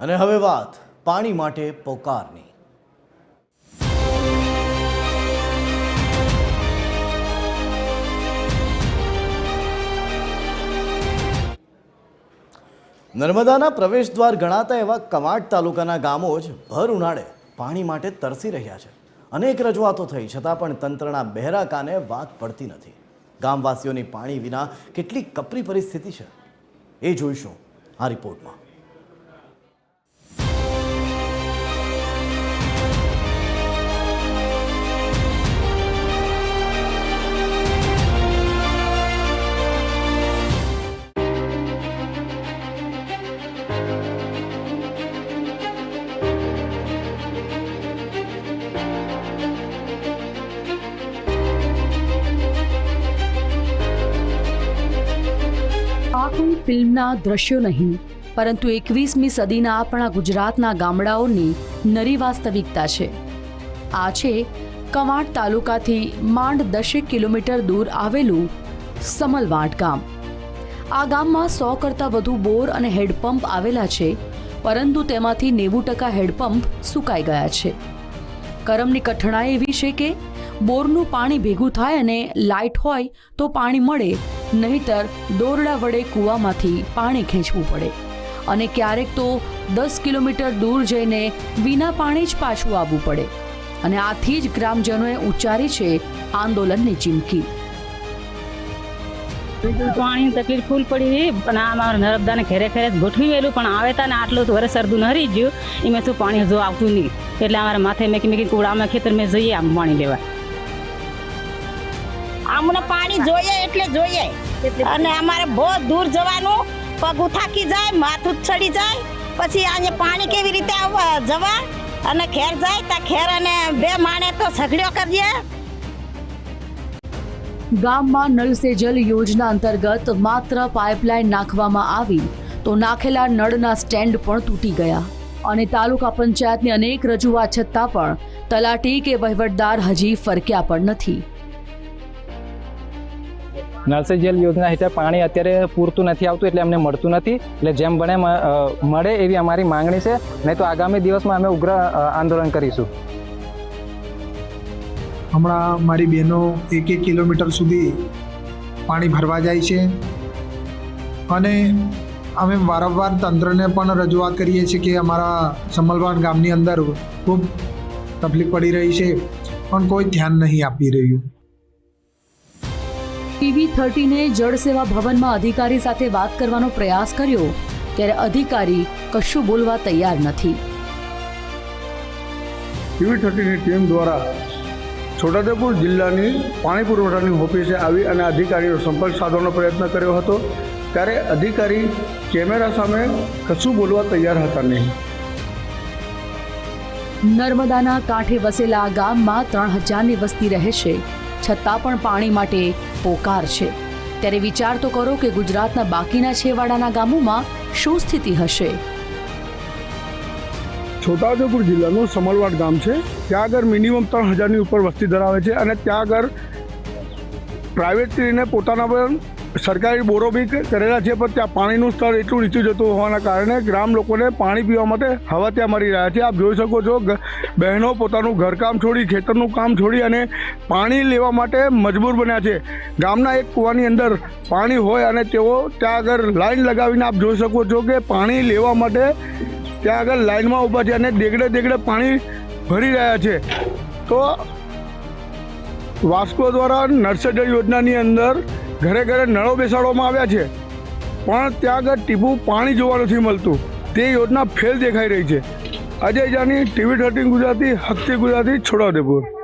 અને હવે વાત પાણી માટે પોકારની. નર્મદાના પ્રવેશદ્વાર ગણાતા એવા કવાંટ તાલુકાના ગામો જ ભર ઉનાળે પાણી માટે તરસી રહ્યા છે. અનેક રજૂઆતો થઈ, છતાં પણ તંત્રના બહેરા કાને વાત પડતી નથી. ગામવાસીઓની પાણી વિના કેટલી કપરી પરિસ્થિતિ છે? એ જોઈશું આ રિપોર્ટમાં. ફિલ્મના દ્રશ્યો નહીં, પરંતુ એકવીસમી સદીના આપણા ગુજરાતના ગામડાઓની નરી વાસ્તવિકતા છે. આ છે કવાંટ તાલુકાથી માંડ દસેક કિલોમીટર દૂર આવેલું સમલવાંટ ગામ. આ ગામમાં સો કરતાં વધુ બોર અને હેડપંપ આવેલા છે, પરંતુ તેમાંથી નેવું ટકા હેડપંપ સુકાઈ ગયા છે. કરમની કઠણાઈ એવી છે કે, બોરનું પાણી ભેગું થાય અને લાઇટ હોય તો પાણી મળે નહીતર દોરડા વડે કૂવામાંથી પાણી ખેંચવું પડે. અને ક્યારેક તો દસ કિલોમીટર દૂર જઈને વિના પાણી જ પાછું આવવું પડે. અને આથી જ ગ્રામજનોએ ઉચ્ચારી છે આંદોલનની ચીમકી. પાણી તકલીફ ફૂલ પડી રહી પણ આ મારા નર્મદાને ઘેરે ઘેરે ગોઠવી ગયેલું પણ આવે તા ને આટલું તો વરસ સરદું નરી ગયું. એમાં શું પાણી હજુ આવતું નહીં. એટલે અમારા માથે મેકી મેકી કુડામાં ખેતરમાં જઈએ આમ પાણી લેવા. અમને પાણી જોઈએ એટલે જોઈએ. અને અમારે બહુ દૂર જવાનું પગ થાકી જાય માથું ચડી જાય પછી અહીંયા પાણી કેવી રીતે આવવા જવા? અને ખેર જાય તા ખેર અને બે માણે તો ઝઘડ્યો કરીએ. ગામમાં નળ સે જલ યોજના અંતર્ગત માત્ર પાઇપલાઇન નાખવામાં આવી તો નાખેલા નળના સ્ટેન્ડ પણ તૂટી ગયા. અને તાલુકા પંચાયતની અનેક રજૂઆત છતાં પણ તલાટી કે વહીવટદાર હજી ફરક્યા પણ નથી. નળ સે જલ યોજના હેઠળ પાણી અત્યારે પૂરતું નથી આવતું એટલે અમને મળતું નથી. એટલે જેમ બને મળે એવી અમારી માંગણી છે. નહીં તો આગામી દિવસમાં અમે ઉગ્ર આંદોલન કરીશું. હમણાં મારી બહેનો એક એક કિલોમીટર સુધી પાણી ભરવા જાય છે. અને અમે વારંવાર તંત્રને પણ રજૂઆત કરીએ છીએ કે અમારા સમલવાન ગામની અંદર ખૂબ તકલીફ પડી રહી છે. પણ કોઈ ધ્યાન નહીં આપી રહ્યું. ટીવી થર્ટીને જળ સેવા ભવનમાં અધિકારી સાથે વાત કરવાનો પ્રયાસ કર્યો ત્યારે અધિકારી કશું બોલવા તૈયાર નથી. ટીવી થર્ટીની ટીમ દ્વારા છોટાઉદેપુર જિલ્લાની પાણી પુરવઠાની ઓફિસે આવી અને અધિકારીનો સંપર્ક સાધવાનો પ્રયત્ન કર્યો હતો ત્યારે અધિકારી કેમેરા સામે કશું બોલવા તૈયાર હતા નહીં. નર્મદાના કાંઠે વસેલા આ ગામમાં ત્રણ હજારની વસ્તી રહે છે છતાં પણ પાણી માટે પોકાર છે. ત્યારે વિચાર તો કરો કે ગુજરાતના બાકીના છેવાડાના ગામોમાં શું સ્થિતિ હશે? છોટાઉદેપુર જિલ્લાનું સમલવાડ ગામ છે. ત્યાં આગળ મિનિમમ ત્રણ હજારની ઉપર વસ્તી ધરાવે છે અને ત્યાં આગળ પ્રાઇવેટરીને પોતાના પણ સરકારી બોરો બી કરેલા છે, પણ ત્યાં પાણીનું સ્તર એટલું નીચું જતું હોવાના કારણે ગ્રામ લોકોને પાણી પીવા માટે હવા ત્યાં મળી રહ્યા છે. આપ જોઈ શકો છો બહેનો પોતાનું ઘરકામ છોડી, ખેતરનું કામ છોડી અને પાણી લેવા માટે મજબૂર બન્યા છે. ગામના એક કૂવાની અંદર પાણી હોય અને તેઓ ત્યાં આગળ લાઈન લગાવીને આપ જોઈ શકો છો કે પાણી લેવા માટે ત્યાં આગળ લાઈનમાં ઊભા છે અને દેગડે દેગડે પાણી ભરી રહ્યા છે. તો વાસ્કો દ્વારા નર્સરી યોજનાની અંદર ઘરે ઘરે નળો બેસાડવામાં આવ્યા છે. પણ ત્યાં આગળ ટીપું પાણી જોવા નથી મળતું. તે યોજના ફેલ દેખાઈ રહી છે. અજય જાની ટીવી થર્ટીન ગુજરાતી, હક્તિ ગુજરાતી છોટાઉદેપુર.